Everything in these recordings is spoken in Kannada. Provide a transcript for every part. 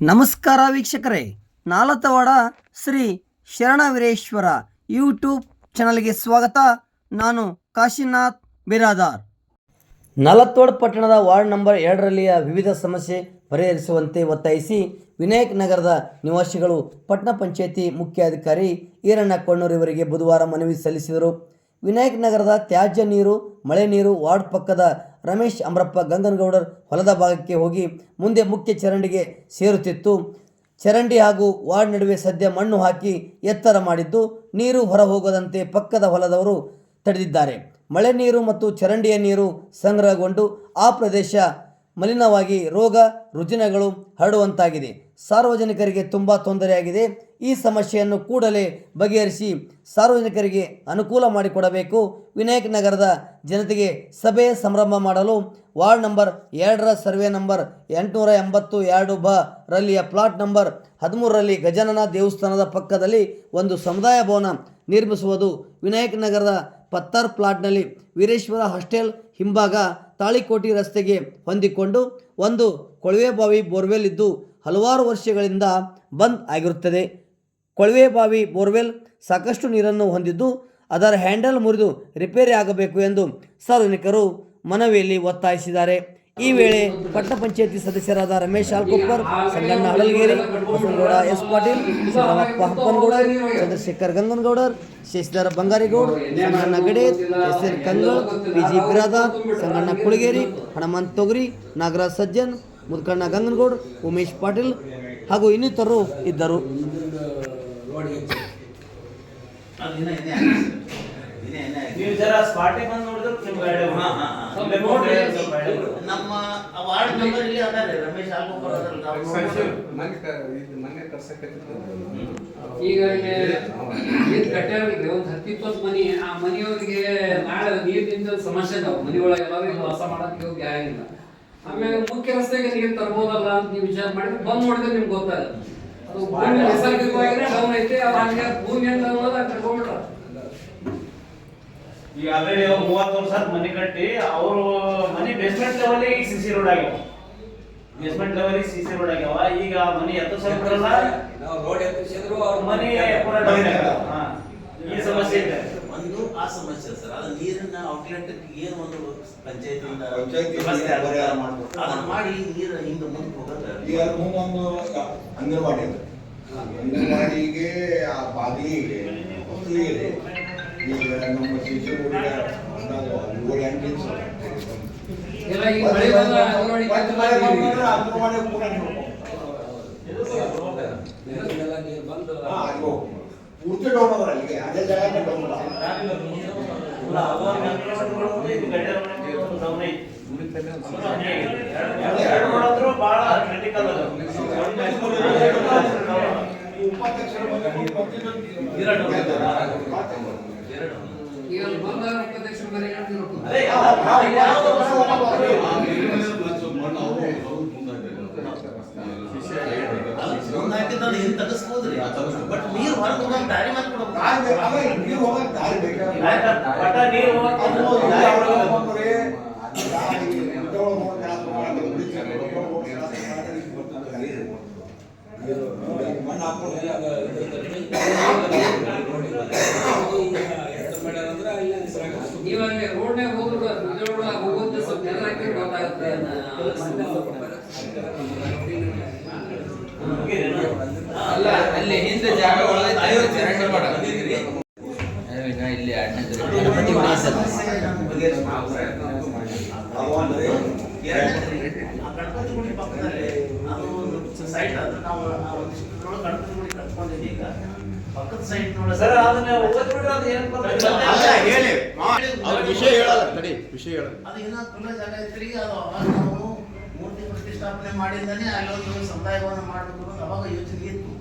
ನಮಸ್ಕಾರ ವೀಕ್ಷಕರೇ. ನಾಲತವಾಡ ಶ್ರೀ ಶರಣ ಶರಣವೀರೇಶ್ವರ ಯೂಟ್ಯೂಬ್ ಚಾನಲ್ಗೆ ಸ್ವಾಗತ. ನಾನು ಕಾಶಿನಾಥ್ ಬಿರಾದಾರ್. ನಾಲತ್ವಾಡ ಪಟ್ಟಣದ ವಾರ್ಡ್ ನಂಬರ್ ಎರಡರಲ್ಲಿಯ ವಿವಿಧ ಸಮಸ್ಯೆ ಪರಿಹರಿಸುವಂತೆ ಒತ್ತಾಯಿಸಿ ವಿನಾಯಕ್ ನಗರದ ನಿವಾಸಿಗಳು ಪಟ್ಟಣ ಪಂಚಾಯತಿ ಮುಖ್ಯಾಧಿಕಾರಿ ಈರಣ್ಣ ಕೊಣ್ಣೂರಿವರಿಗೆ ಬುಧವಾರ ಮನವಿ ಸಲ್ಲಿಸಿದರು. ವಿನಾಯಕ್ ನಗರದ ತ್ಯಾಜ್ಯ ನೀರು, ಮಳೆ ನೀರು ವಾರ್ಡ್ ಪಕ್ಕದ ರಮೇಶ್ ಅಮರಪ್ಪ ಗಂಗನಗೌಡರ್ ಹೊಲದ ಭಾಗಕ್ಕೆ ಹೋಗಿ ಮುಂದೆ ಮುಖ್ಯ ಚರಂಡಿಗೆ ಸೇರುತ್ತಿತ್ತು. ಚರಂಡಿ ಹಾಗೂ ವಾರ್ಡ್ ನಡುವೆ ಸದ್ಯ ಮಣ್ಣು ಹಾಕಿ ಎತ್ತರ ಮಾಡಿದ್ದು ನೀರು ಹೊರ ಹೋಗದಂತೆ ಪಕ್ಕದ ಹೊಲದವರು ತಡೆದಿದ್ದಾರೆ. ಮಳೆ ನೀರು ಮತ್ತು ಚರಂಡಿಯ ನೀರು ಸಂಗ್ರಹಗೊಂಡು ಆ ಪ್ರದೇಶ ಮಲಿನವಾಗಿ ರೋಗ, ರುಜಿನಗಳು ಹರಡುವಂತಾಗಿದೆ. ಸಾರ್ವಜನಿಕರಿಗೆ ತುಂಬ ತೊಂದರೆಯಾಗಿದೆ. ಈ ಸಮಸ್ಯೆಯನ್ನು ಕೂಡಲೇ ಬಗೆಹರಿಸಿ ಸಾರ್ವಜನಿಕರಿಗೆ ಅನುಕೂಲ ಮಾಡಿಕೊಡಬೇಕು. ವಿನಾಯಕ್ ನಗರದ ಜನತೆಗೆ ಸಭೆ ಸಂಭ್ರಮ ಮಾಡಲು ವಾರ್ಡ್ ನಂಬರ್ ಎರಡರ ಸರ್ವೆ ನಂಬರ್ ಎಂಟುನೂರ ಎಂಬತ್ತು ಎರಡು ಬ ರಲ್ಲಿಯ ಪ್ಲಾಟ್ ನಂಬರ್ ಹದಿಮೂರರಲ್ಲಿ ಗಜಾನನ ದೇವಸ್ಥಾನದ ಪಕ್ಕದಲ್ಲಿ ಒಂದು ಸಮುದಾಯ ಭವನ ನಿರ್ಮಿಸುವುದು. ವಿನಾಯಕ್ ನಗರದ ಪತ್ತಾರ್ ಪ್ಲಾಟ್ನಲ್ಲಿ ವೀರೇಶ್ವರ ಹಾಸ್ಟೆಲ್ ಹಿಂಭಾಗ ತಾಳಿಕೋಟಿ ರಸ್ತೆಗೆ ಹೊಂದಿಕೊಂಡು ಒಂದು ಕೊಳವೆಬಾವಿ ಬೋರ್ವೆಲ್ ಇದ್ದು ಹಲವಾರು ವರ್ಷಗಳಿಂದ ಬಂದ್ ಆಗಿರುತ್ತದೆ. ಕೊಳವೆ ಬಾವಿ ಬೋರ್ವೆಲ್ ಸಾಕಷ್ಟು ನೀರನ್ನು ಹೊಂದಿದ್ದು, ಅದರ ಹ್ಯಾಂಡಲ್ ಮುರಿದು ರಿಪೇರಿ ಆಗಬೇಕು ಎಂದು ಸಾರ್ವಜನಿಕರು ಮನವಿಯಲ್ಲಿ ಒತ್ತಾಯಿಸಿದ್ದಾರೆ. ಈ ವೇಳೆ ಪಟ್ಟಣ ಪಂಚಾಯತಿ ಸದಸ್ಯರಾದ Ramesh Alkopper Sanganna Halalgeri Basanagouda S Patil, Siddaramappa Happanagouda, Chandrashekar Ganganagoudar Shashidhara Bangarigoud, Sanganna Gadet S N Kangal P G Biradar, Sanganna Kulageri, Hanumanth Togari, Nagaraj Sajjan Mudkanna ಗಂಗನಗೌಡ್ Umesh Patil ಹಾಗೂ ಇನ್ನಿತರರು ಇದ್ದರು. ನಮ್ಮ ವಾರ್ಡ್ ಮೆಂಬರ್ ಇಲ್ಲಿ ಅದಾರೆ ರಮೇಶ್. ಈಗ ಇಲ್ಲಿ ಏನ್ ಒಂದ್ ಹತ್ತು ಇಪ್ಪತ್ತು ಮನಿ ಆ ಮನೆಯವರಿಗೆ ನಾಳೆ ನೀರಿನಿಂದ ಸಮಸ್ಯೆ ಅದಾವ. ಮನೆಯೊಳಗೆ ಎಲ್ಲರೂ ವಾಸ ಮಾಡಕ್ಕೆ ಯೋಗ್ಯ ಆಗಿಲ್ಲ. ಆಮೇಲೆ ಮುಖ್ಯ ರಸ್ತೆಗೆ ನೀರು ತರ್ಬೋದಲ್ಲ ಅಂತ ನೀವು ವಿಚಾರ ಮಾಡಿದ್ರೆ ಬಂದ್ ನೋಡಿದ್ರೆ ನಿಮ್ಗೆ ಗೊತ್ತಾಗುತ್ತೆ. ಅದು ಭೂಮಿ ನೈಸರ್ಗಿಕವಾಗಿನೇ ಡೌನ್ ಐತೆ ಅದು ಹಂಗೆ ಭೂಮಿ ಅಂತ ಅನ್ನೋದ ಕರ್ಕೊಂಡ್ಬಿಟ್ರ. ಈಗ ಆಲ್ರೆಡಿ ಮೂವತ್ತು ವರ್ಷ ಮನೆ ಕಟ್ಟಿ ಅವರು ಮನಿ ಬೇಸ್ಮೆಂಟ್ ಲೆವೆಲ್ ಈ ಸಿ ಸಿ ರೋಡ್ ಆಗ್ಯಾವ. Basement level C C road ಆಗ್ಯಾವ. ಈಗ ಮನೆ ಎತ್ತು ಸಲ ಬರಲ್ಲ ನಾವು ರೋಡ್ ಎತ್ತಿಸಿದ್ರು ಅವ್ರ ಮನೆ ಪೂರ ಡೌನ್ ಆಗ್ಯಾವ. ಹಾ. ಈ ಸಮಸ್ಯೆ ಇದೆ. ಆ ಸಮಸ್ಯೆ ಸರ್. ಅದು ನೀರನ್ನ ಔಟ್ಲೆಟ್ ಏನು ಒಂದು ಪಂಚಾಯತಿಯಿಂದ ಪಂಚಾಯ್ತಿ ವ್ಯವಸ್ಥೆ. ಪರಿಹಾರ ಮಾಡ್ಬೇಕು. ಅದನ್ನ ಮಾಡಿ ನೀರು ಹಿಂದೆ ಮುಂದೆ ಹೋಗೋದು ಈಗ ಅಲ್ಲಿ ಮುಂದೊಂದು ಅಂಗನವಾಡಿ ಇದೆ. ಅಂಗನವಾಡಿಗೆ ಆ ಬಾಗಿಲಿಗೆ ಹೊಸಲಿಗೆ ಈಗ ನಮ್ಮ ಶಿಶು ಹುಡುಗ ಏಳು ಎಂಟು ಎಲ್ಲ ಈ ಮಳೆ ಬಂದ ಅಂಗನವಾಡಿ ಅಂಗನವಾಡಿ ಪೂರ ಇದನ್ನೆಲ್ಲ ನೀರು ಬಂದು ಪೂರ್ತಿ ಡೌನ್ ಅದ್ರ ಅಲ್ಲಿಗೆ ಅದೇ ಜಾಗ ಡೌನ್ ಉಪಾಧ್ಯಕ್ಷರು ಬಂದಾಗ ಅದು ಅಂಗನವಾಡಿಗಳು ಇದು ಗಡ್ಡೆ ಮನೆ ಒಂದು ಡೌನ್ ಐತಿ. ಅದು ಹಂಗೆ ಆಗಿದೆ. ಎರಡು- ಎರಡು road ಆದ್ರೂ ಬಹಳ critical ಅದು. ಎರಡು ಎರಡು ಈಗ ಅಲ್ಲಿ ಬಂದ ಉಪಾಧ್ಯಕ್ಷ ಮನೆ ಹೇಳ್ತಿರೋದು ಅದೇ ಯಾವ- ಯಾವ ಅದು ಮುಂದೆ ಹಾಕಿದ್ದನ್ನು ಹಿಂದೆ ತೆಗಿಸ್ಬೋದ್ರಿ ಬಟ್ ನೀರು ಹೊರಗೆ ಹೋಗಂಗ್ ದಾರಿ ಮಾಡಿ ಕೊಡ್ಬೇಕು ನೀರು ಹೋಗಕ್ ದಾರಿ. ಇವಾಗ ರೋಡ್ನಾಗ ಹೋಗೋದು ಸ್ವಲ್ಪ ಗೊತ್ತಾಗುತ್ತೆ. ಅಲ್ಲ ಅಲ್ಲಿ ಹಿಂದೆ ಜಾಗ ಒಳಗೆ ಚರಂಡಿ ಮಾಡ ಈಗ ಇಲ್ಲಿ ಗಣಪತಿ ಮನೆ ಸರ್. ಆ ಗಣಪತಿ ಗುಡಿ ಪಕ್ಕದಲ್ಲಿ. ಅದು ಒಂದು ಸೈಟ್ ಅದು. ನಾವು ಆ ಒಂದಿಷ್ಟು ಗಣಪತಿ ಗುಡಿ ಕಟ್ಕೊಂಡಿದ್ದೀವಿ ಈಗ. ಪಕ್ಕದ ಸೈಟ್ ನೋಡಿ ಸರ್ ಅದನ್ನ ಓದ್ಬಿಟ್ರೆ ಅದು ಏನ್? ಹೇಳಿ. ಅವ್ರ ವಿಷಯ ಹೇಳಲ್ಲ ತಡಿ ವಿಷಯ ಹೇಳ ಅದು ಇನ್ನೂ ಖುಲ್ಲ ಜಾಗ ಐತ್ರಿ. ಅದು ಅವಾಗ ನಾವು ಮೂರ್ತಿ ಪ್ರತಿಷ್ಠಾಪನೆ ಮಾಡಿದ್ದಾನೆ ಅಲ್ಲೊಂದು ಒಂದು ಸಮುದಾಯವನ್ನು ಮಾಡಬೇಕು ಅಂತ ಅವಾಗ ಯೋಚನೆ ಇತ್ತು.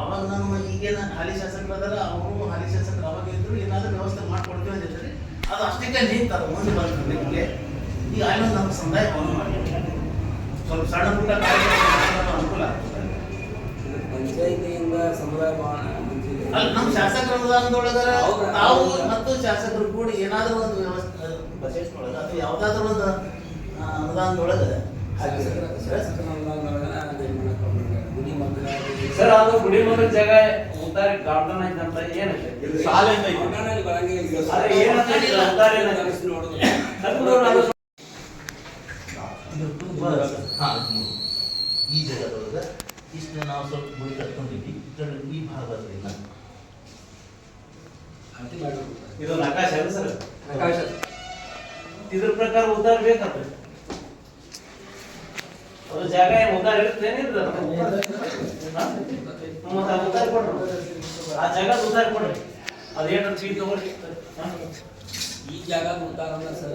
ಅವಾಗ ನಮ್ಮ ಈಗೇನ ಹಾಲಿ ಶಾಸಕರು ಅದರ ಅವರು ಹಾಲಿ ಶಾಸಕರು ಅವಾಗ ಇದ್ರು ಏನಾದ್ರೂ ವ್ಯವಸ್ಥೆ ಮಾಡ್ಕೊಡ್ತೀವಿ ಅಂತ ಹೇಳ್ತಾರೆ ಅದು ಅಷ್ಟಕ್ಕೆ ನಿಂತು ಅದು ಮುಂದೆ ಬಂತು ನಿಮಗೆ. ಈಗ ಅಲ್ಲೊಂದು ನಮ್ಮ ಸಮುದಾಯ ಭವನ ಮಾಡಿ ಸ್ವಲ್ಪ ಸಣ್ಣ ಪುಟ್ಟ ಕಾರ್ಯಕ್ರಮ ಅನುಕೂಲ ಪಂಚಾಯಿತಿಯಿಂದ ಪಂಚಾಯತಿಯಿಂದ ಸಮುದಾಯ ನಮ್ಮ ಶಾಸಕರ ಅನುದಾನದೊಳಗರ? ತಾವು ಮತ್ತು ಶಾಸಕರು ಕೂಡಿ ಏನಾದರೂ ಒಂದು ವ್ಯವಸ್ಥೆ ಬಜೆಟ್ ಒಳಗೆ ಅಥವಾ ಯಾವುದಾದ್ರೂ ಒಂದು ಅನುದಾನದೊಳಗೆ ಸರ್ ಅದು ಗುಡಿ ಮುಂದೆ ಜಾಗ ಉದ್ದಾರಿ ಗಾರ್ಡನ್ ಐತೆ ಅಂತ ಏನಕ್ಕೆ ಇದು ಶಾಲೆಯಿಂದ ಐತಿ. ಬರಂಗಿಲ್ಲ ಉದ್ದಾರಿ ನೋಡೋದು. ಕರ್ಕೊಂಡವ್ರು ಅದು ಹಾ, ಈ ಜಾಗದೊಳಗೆ ಇಷ್ಟು ನಾವು ಸ್ವಲ್ಪ ಗುಡಿ ಕಟ್ಕೊಂಡಿದ್ವಿ. ಇದ್ರಲ್ಲಿ ಈ ಭಾಗದಲ್ಲಿ ಅತಿ ಮಾಡ್ಬೇಕು. ಇದು ನಕಾಶ ಅಲ್ಲ ಸರ್? ಆಕಾಶ. ಇದ್ರ ಪ್ರಕಾರ ಉದ್ದಾರ ಬೇಕಂತ ಅದು ಜಾಗ ಏನು ಉದ್ದಾರ ಇರುತ್ತೆ ಏನಿರ್ತದೆ ಹಾ? ಮತ್ತೆ ಆ ಉದ್ದಾರ ಕೊಡ್ರಿ. ಆ ಜಾಗ ಉದ್ದಾರ ಕೊಡ್ರಿ. ಅದೇನು ಸೀಟ್ ತಗೊಳ್ಳಿ ಹಾ? ಈ ಜಾಗ ಗೊತ್ತಾಗಲ್ಲ ಸರ್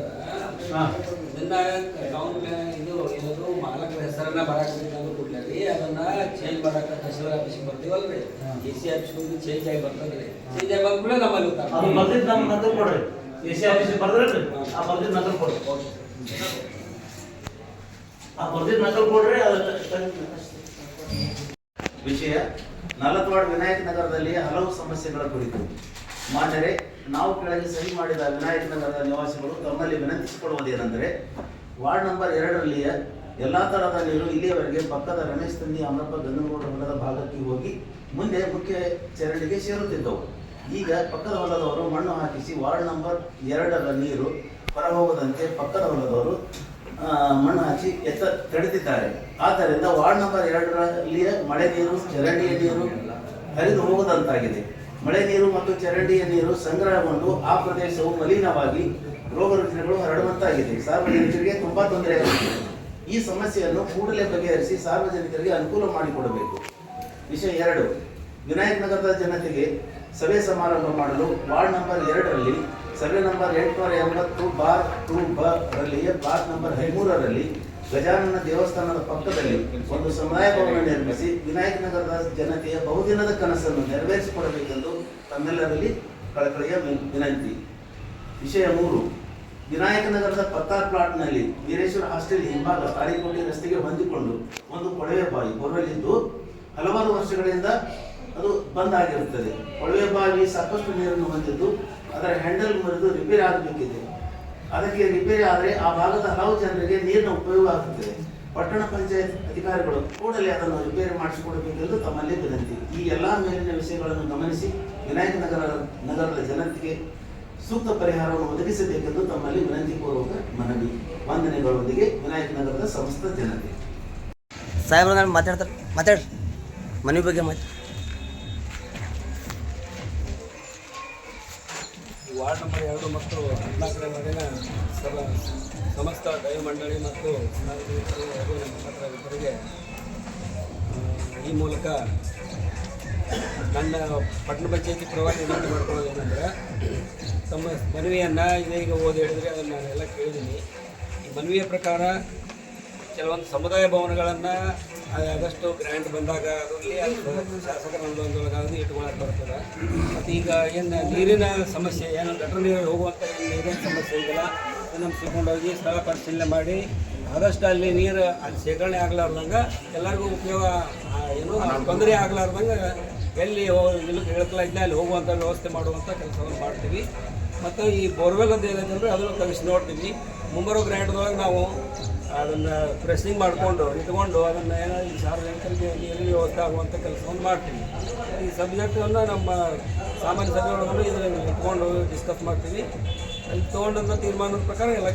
ಇದು ಏನಾದ್ರು ಮಾಲಕರ ಹೆಸರನ್ನ ಬರಾಕತ್ತಿದ್ದ ಕೊಡ್ಲಿ ಅದನ್ನ ಚೇಂಜ್ ಮಾಡಾಕ ತಹಶೀಲ್ದಾರ್ ಆಫೀಸಿಗೆ ಬರ್ತೀವಲ್ರಿ ಎ ಸಿ ಆಫೀಸ್ ಚೇಂಜ್ ಆಗಿ ಬರ್ತದ್ರಿ ಚೇಂಜ್ ಆಗಿ ಬಂದ ಕೂಡಲೇ ನಮ್ಮಲ್ಲಿ ಅದು ಬರ್ದಿದ್ದು ನಮ್ಮ ನಂತರ ಕೊಡ್ರಿ ಎ ಸಿ ಆಫೀಸ್ ಬರ್ದ್ರಿ ಆ ಬರ್ದಿದ್ದು ನಂತರ ಕೊಡ್ರಿ ಆ ಬರ್ದಿದ್ದು ನಂತರ ಕೊಡ್ರಿ ವಿಷಯ ನಲತ್ವಾಡ್ ವಿನಾಯಕ ನಗರದಲ್ಲಿ ಹಲವು ಸಮಸ್ಯೆಗಳ ಕುರಿತು ಮಾನ್ಯರೇ, ನಾವು ಕೆಳಗೆ ಸಹಿ ಮಾಡಿದ ವಿನಾಯಕ ನಗರದ ನಿವಾಸಿಗಳು ತಮ್ಮಲ್ಲಿ ವಿನಂತಿಸಿಕೊಳ್ಳುವುದೇನೆಂದರೆ, ವಾರ್ಡ್ ನಂಬರ್ ಎರಡರಲ್ಲಿಯ ಎಲ್ಲಾ ತರಹದ ನೀರು ಇಲ್ಲಿಯವರೆಗೆ ಪಕ್ಕದ ರಮೇಶ್ ತಂದಿ ಅಮರಪ್ಪ ಗಂಗನಗೌಡ ಹೊಲದ ಭಾಗಕ್ಕೆ ಹೋಗಿ ಮುಂದೆ ಮುಖ್ಯ ಚರಂಡಿಗೆ ಸೇರುತ್ತಿದ್ದವು. ಈಗ ಪಕ್ಕದ ಹೊಲದವರು ಮಣ್ಣು ಹಾಕಿಸಿ ವಾರ್ಡ್ ನಂಬರ್ ಎರಡರ ನೀರು ಹೊರಹೋಗದಂತೆ ಪಕ್ಕದ ಹೊಲದವರು ಮಣ್ಣು ಹಾಕಿ ಎತ್ತ ತಡೆದಿದ್ದಾರೆ. ಆದ್ದರಿಂದ ವಾರ್ಡ್ ನಂಬರ್ ಎರಡರಲ್ಲಿಯ ಮಳೆ ನೀರು, ಚರಂಡಿಯ ನೀರು ಹರಿದು ಹೋಗದಂತಾಗಿದೆ. ಮಳೆ ನೀರು ಮತ್ತು ಚರಂಡಿಯ ನೀರು ಸಂಗ್ರಹಗೊಂಡು ಆ ಪ್ರದೇಶವು ಮಲಿನವಾಗಿ ರೋಗ ರುಜಿನಗಳು ಹರಡುವಂತಾಗಿದೆ. ಸಾರ್ವಜನಿಕರಿಗೆ ತುಂಬಾ ತೊಂದರೆಯಾಗಿದೆ ಈ ಸಮಸ್ಯೆಯನ್ನು ಕೂಡಲೇ ಬಗೆಹರಿಸಿ ಸಾರ್ವಜನಿಕರಿಗೆ ಅನುಕೂಲ ಮಾಡಿಕೊಡಬೇಕು. ವಿಷಯ ಎರಡು, ವಿನಾಯಕ ನಗರದ ಜನತೆಗೆ ಸಭೆ ಸಮಾರಂಭ ಮಾಡಲು ವಾರ್ಡ್ ನಂಬರ್ ಎರಡರಲ್ಲಿ, ಸಭೆ ನಂಬರ್ ಎಂಟುನೂರ ಎಂಬತ್ತು ಬಾರ್ ಟು ಬ ರಲ್ಲಿ ಬ್ಲಾಕ್ ನಂಬರ್ ಹದಿಮೂರರಲ್ಲಿ ಗಜಾನನ ದೇವಸ್ಥಾನದ ಪಕ್ಕದಲ್ಲಿ ಒಂದು ಸಮುದಾಯ ಭವನ ನಿರ್ಮಿಸಿ ವಿನಾಯಕ ನಗರದ ಜನತೆಯ ಬಹುದಿನದ ಕನಸನ್ನು ನೆರವೇರಿಸಿಕೊಡಬೇಕೆಂದು ತಮ್ಮೆಲ್ಲರಲ್ಲಿ ಕಳಕಳಿಯ ವಿನಂತಿ. ವಿಷಯ ಮೂರು. ವಿನಾಯಕ ನಗರದ ಪತ್ತಾರ್ ಪ್ಲಾಟ್ನಲ್ಲಿ ವೀರೇಶ್ವರ ಹಾಸ್ಟೆಲ್ ಹಿಂಭಾಗ ತಾಳಿಕೋಟೆ ರಸ್ತೆಗೆ ಹೊಂದಿಕೊಂಡು ಒಂದು ಕೊಳವೆ ಬಾವಿ ಬೋರ್ವೆಲ್ ಹಲವಾರು ವರ್ಷಗಳಿಂದ ಅದು ಬಂದ್ ಆಗಿರುತ್ತದೆ. ಕೊಳವೆ ಬಾವಿ ಸಾಕಷ್ಟು ನೀರನ್ನು ಹೊಂದಿದ್ದು ಅದರ ಹ್ಯಾಂಡಲ್ ಮುರಿದು ರಿಪೇರ್ ಆಗಬೇಕಿದೆ. ಅದಕ್ಕೆ ರಿಪೇರಿ ಆದರೆ ಆ ಭಾಗದ ಹಲವು ಜನರಿಗೆ ನೀರಿನ ಉಪಯೋಗ ಆಗುತ್ತದೆ ಪಟ್ಟಣ ಪಂಚಾಯತ್ ಅಧಿಕಾರಿಗಳು ಕೂಡಲೇ ಅದನ್ನು ರಿಪೇರಿ ಮಾಡಿಸಿಕೊಡಬೇಕೆಂದು ತಮ್ಮಲ್ಲಿ ವಿನಂತಿ. ಈ ಎಲ್ಲ ಮೇಲಿನ ವಿಷಯಗಳನ್ನು ಗಮನಿಸಿ ವಿನಾಯಕ ನಗರ, ನಗರದ ಜನತೆಗೆ ಸೂಕ್ತ ಪರಿಹಾರವನ್ನು ಒದಗಿಸಬೇಕೆಂದು ತಮ್ಮಲ್ಲಿ ವಿನಂತಿ ಪೂರ್ವಕ ಮನವಿ. ವಂದನೆಗಳೊಂದಿಗೆ ವಿನಾಯಕ ನಗರದ ಸಮಸ್ತ ಜನತೆ. ಸಾಹೇಬ್ರ ಮಾತಾಡ್ತಾರೆ ಮಾತಾಡ್ರಿ ಮನೆ ಬಗ್ಗೆ ಮಾತಾಡಿ. ವಾರ್ಡ್ ನಂಬರ್ ಎರಡು ಮತ್ತು ಹದಿನಾಲ್ಕನೇ ವಾರ್ಡಿನ ಸರ್ವ ಸಮಸ್ತ ದೈವ ಮಂಡಳಿ ಮತ್ತು ಹಾಗೂ ಈ ಮೂಲಕ ನನ್ನ ಪಟ್ಟಣ ಪಂಚಾಯತಿ ಪರವಾಗಿ ವಿನಂತಿ ಮಾಡ್ಕೊಳ್ಳೋದು ಏನಂದರೆ, ತಮ್ಮ ಮನವಿಯನ್ನು ಇದೀಗ ಓದಿ ಹೇಳಿದರೆ ಅದನ್ನು ನಾನೆಲ್ಲ ಕೇಳಿದ್ದೀನಿ. ಈ ಮನವಿಯ ಪ್ರಕಾರ ಕೆಲವೊಂದು ಸಮುದಾಯ ಭವನಗಳನ್ನು ಆದಷ್ಟು ಗ್ರ್ಯಾಂಟ್ ಬಂದಾಗ ಅದರಲ್ಲಿ ಅದು ಶಾಸಕರ ಅನುದಾನದೊಳಗಾದ್ರೂ ಇಟ್ಕೊಳಕ್ಕೆ ಬರ್ತದೆ. ಮತ್ತು ಈಗ ಏನು ನೀರಿನ ಸಮಸ್ಯೆ, ಏನು ಗಟರ್ ನೀರು ಹೋಗುವಂಥ ನೀರಿನ ಸಮಸ್ಯೆ ಇದೆಯಲ್ಲ, ಅದನ್ನು ಹೋಗಿ ಸ್ಥಳ ಪರಿಶೀಲನೆ ಮಾಡಿ, ಆದಷ್ಟು ಅಲ್ಲಿ ನೀರು ಅಲ್ಲಿ ಶೇಖರಣೆ ಆಗ್ಲಾರ್ದಂಗೆ ಎಲ್ಲರಿಗೂ ಉಪಯೋಗ ಏನು ತೊಂದರೆ ಆಗ್ಲಾರ್ದಂಗೆ ಎಲ್ಲಿ ನಿಲ್ಲಕ್ಕೆ ಹೇಳ್ತಲಾಗಿದ್ದೆ ಅಲ್ಲಿ ಹೋಗುವಂಥ ವ್ಯವಸ್ಥೆ ಮಾಡುವಂಥ ಕೆಲಸವನ್ನು ಮಾಡ್ತೀವಿ. ಮತ್ತು ಈ ಬೋರ್ವೆಲ್ ಅಂತ ಏನಂತಂದರೆ ಅದನ್ನು ಕಲಿಸಿ ನೋಡ್ತೀವಿ. ಮುಂಬರೋ ಗ್ರ್ಯಾಂಟ್ದೊಳಗೆ ನಾವು ಅದನ್ನು ಪ್ರೆಸ್ಸಿಂಗ್ ಮಾಡಿಕೊಂಡು ಇಟ್ಕೊಂಡು ಅದನ್ನು ಏನೋ ಈ ಸಾರ್ವಜನಿಕರಿಗೆ ನೀರಿನ ವ್ಯವಸ್ಥೆ ಆಗುವಂಥ ಕೆಲಸವನ್ನು ಮಾಡ್ತೀವಿ. ಈ ಸಬ್ಜೆಕ್ಟನ್ನು ನಮ್ಮ ಸಾಮಾನ್ಯ ಸಭೆಯೊಳಗೂ ಇದನ್ನು ಇಟ್ಕೊಂಡು ಡಿಸ್ಕಸ್ ಮಾಡ್ತೀವಿ. ಅಲ್ಲಿ ತೊಗೊಂಡಂಥ ತೀರ್ಮಾನದ ಪ್ರಕಾರ ಎಲ್ಲ